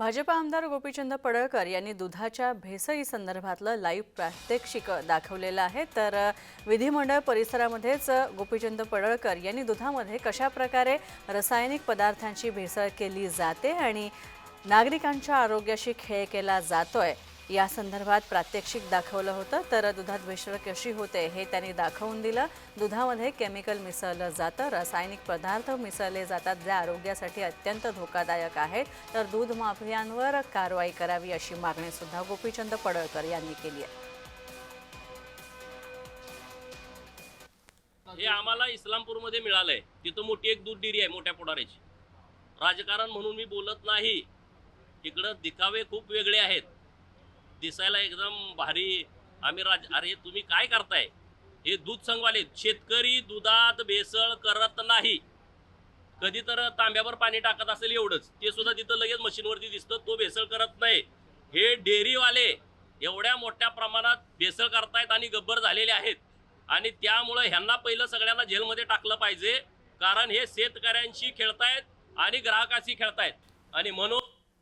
भाजपा आमदार गोपीचंद पडळकर यांनी दुधाच्या भेसळी संदर्भातलं लाईव्ह प्रात्यक्षिक दाखवलेलं आहे. तर विधिमंडळ परिसरामध्येच गोपीचंद पडळकर यांनी दुधामध्ये कशा प्रकारे रासायनिक पदार्थांची भेसळ केली जाते आणि नागरिकांच्या आरोग्याशी खेळ केला जातोय? या संदर्भात प्रात्यक्षिक दाखवलं होतं. तर दुधात मिश्र कशी होते हे त्यांनी दाखवून दिलं. दुधामध्ये केमिकल मिसळलं जातं. रासायनिक पदार्थ मिसळले जातात जे आरोग्यासाठी अत्यंत धोकादायक आहेत. तर दूध माफियांवर कारवाई करावी अशी मागणी सुद्धा गोपीचंद पडळकर यांनी केली आहे. हे आम्हाला इस्लामपूरमध्ये मिळालंय. तिथं मोठी एक दूध डेअरी आहे मोठ्या पुढाऱ्याची. राजकारण म्हणून मी बोलत नाही. इकडं दिखावे खूप वेगळे आहेत. दिसायला एकदम भारी. आम्ही राज अरे तुम्ही काय करताय? हे दूध संघवाले शेतकरी दुधात भेसळ करत नाही. कधी तर तांब्यावर पाणी टाकत असेल एवढंच. ते सुद्धा तिथं लगेच मशीनवरती दिसतं तो भेसळ करत नाही. हे डेअरीवाले एवढ्या मोठ्या प्रमाणात भेसळ करतायत आणि गब्बर झालेले आहेत. आणि त्यामुळं ह्यांना पहिलं सगळ्यांना जेलमध्ये टाकलं पाहिजे. कारण हे शेतकऱ्यांशी खेळतायत आणि ग्राहकाशी खेळतायत. आणि म्हणून